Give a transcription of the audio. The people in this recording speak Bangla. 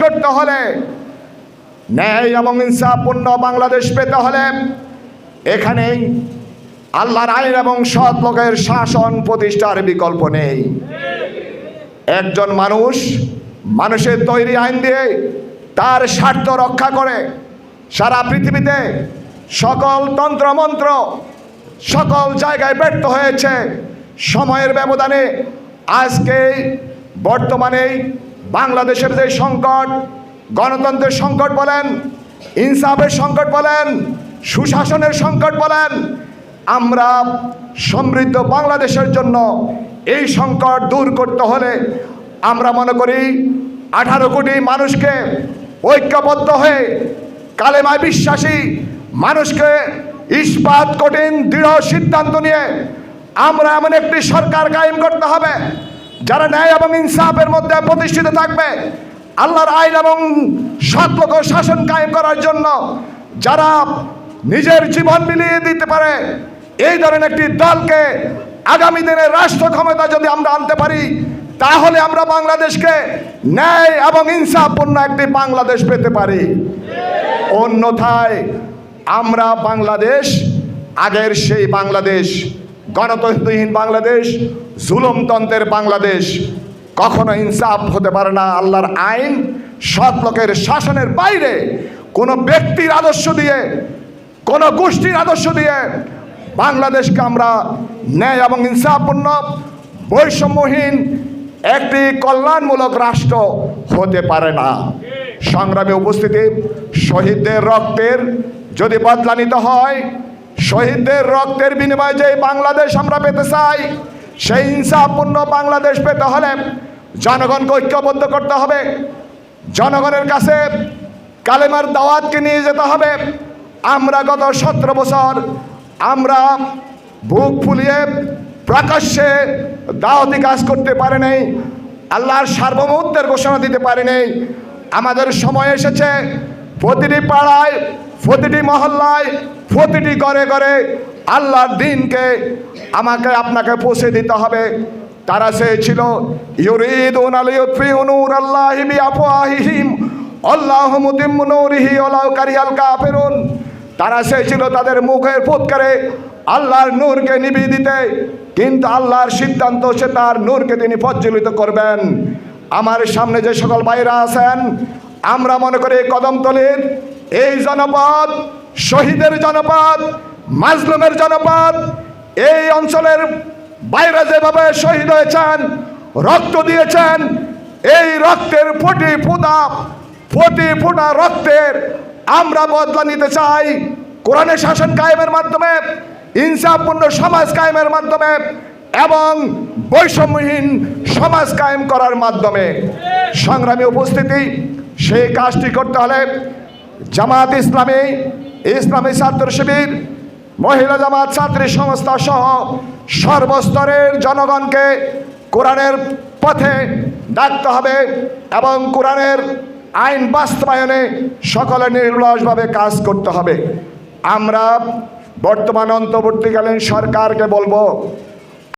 গড়তে হলে, ন্যায় এবং ইনসাফপূর্ণ বাংলাদেশ পেতে হলে এখানেই আল্লাহর আইন এবং সৎ লোকের শাসন প্রতিষ্ঠার বিকল্প নেই। একজন মানুষ মানুষের তৈরি আইন দিয়ে তার স্বার্থ রক্ষা করে সারা পৃথিবীতে সকল তন্ত্রমন্ত্র সকল জায়গায় ব্যর্থ হয়েছে। সময়ের ব্যবধানে আজকে বর্তমানে বাংলাদেশের যে সংকট, গণতন্ত্রের সংকট বলেন, ইনসাফের সংকট বলেন, সুশাসনের সংকট বলেন, আমরা সমৃদ্ধ বাংলাদেশের জন্য এই সংকট দূর করতে হলে আমরা মনে করি আঠারো কোটি মানুষকে ঐক্যবদ্ধ হয়ে কালেমায় বিশ্বাসী, মানুষকে ইস্পাত কঠিন, দৃঢ় সিদ্ধান্ত নিয়ে আমরা এমন একটি সরকার কায়েম করতে হবে যারা ন্যায় এবং ইনসাফের মধ্যে প্রতিষ্ঠিত থাকবে, আল্লাহর আইন এবং সৎলোক শাসন কায়েম করার জন্য যারা নিজের জীবন মিলিয়ে দিতে পারে, এই ধরনের একটি দলকে আগামী দিনে রাষ্ট্র ক্ষমতা যদি আমরা আনতে পারি, তাহলে আমরা বাংলাদেশকে ন্যায় এবং ইনসাফপূর্ণ একটি বাংলাদেশ পেতে পারি। অন্যথায় আমরা বাংলাদেশ, আগের সেই বাংলাদেশ গণতন্ত্রহীন বাংলাদেশ, জুলমতন্ত্রের বাংলাদেশ, কখনো ইনসাফ হতে পারে না, আল্লাহর আইন সৎ লোকের শাসনের বাইরে। কোনো ব্যক্তির আদর্শ দিয়ে, কোনো গোষ্ঠীর আদর্শ দিয়ে বাংলাদেশকে আমরা ন্যায় এবং ইনসাফপূর্ণ, বৈষম্যহীন, একটি কল্যাণমূলক রাষ্ট্র হতে পারে না। সংগ্রামে উপস্থিতি, শহীদদের রক্তের যদি বদলা নিতে হয় শহীদদের রক্তের বিনিময়ে যে বাংলাদেশ আমরা পেতে চাই, সেই ইনসাফপূর্ণ বাংলাদেশ পেতে হলে জনগণকে ঐক্যবদ্ধ করতে হবে। জনগণের কাছে কালেমার দাওয়াতকে নিয়ে যেতে হবে। আমরা গত সতেরো বছর আমরা বুক ফুলিয়ে প্রকাশ্যে দাওয়াতি কাজ করতে পারে নাই, আল্লাহর সার্বভৌমত্বের ঘোষণা দিতে পারে নাই। আমাদের সময় এসেছে প্রতিটি পাড়ায়, প্রতিটি মহল্লায়, প্রতিটি ঘরে ঘরে আল্লাহর দিনকে আমাকে, আপনাকে পৌঁছে দিতে হবে। তারা মুতিম্মু নূরিহি ওয়ালাউ কারিহাল কাফিরুন। তারা তাদের মুখের ফুৎকারে আল্লাহর নূরকে নিভিয়ে দিতে। কিন্তু আল্লাহর সিদ্ধান্ত, সে তার নূরকে তিনি প্রজ্বলিত করবেন। আমার সামনে যে সকল ভাইরা আছেন আমরা মনে করি কদমতলির এই জনপদ, শহীদের জনপদ, মাজলুমের জনপদ, এই অঞ্চলের বাইরে যেভাবে শহীদ হয়েছেন, রক্ত দিয়েছেন, এই রক্তের ফুটি ফুটা ফুটি ফুটা রক্তের আমরা বদলা নিতে চাই। কোরআনের শাসন কায়েমের মাধ্যমে, ইনসাফপূর্ণ সমাজ কায়েমের মাধ্যমে এবং বৈষম্যহীন সমাজ কায়েম করার মাধ্যমে সংগ্রামী উপস্থিতি সেই কাজটি করতে হলে জামাত ইসলামী ইসলামী ছাত্র শিবির, মহিলা জামাত ছাত্রী সংস্থা সহ সর্বস্তরের জনগণকে কোরআনের পথে ডাকতে হবে এবং কোরআনের আইন বাস্তবায়নে সকলে নির্লসভাবে কাজ করতে হবে। আমরা বর্তমান অন্তর্বর্তীকালীন সরকারকে বলব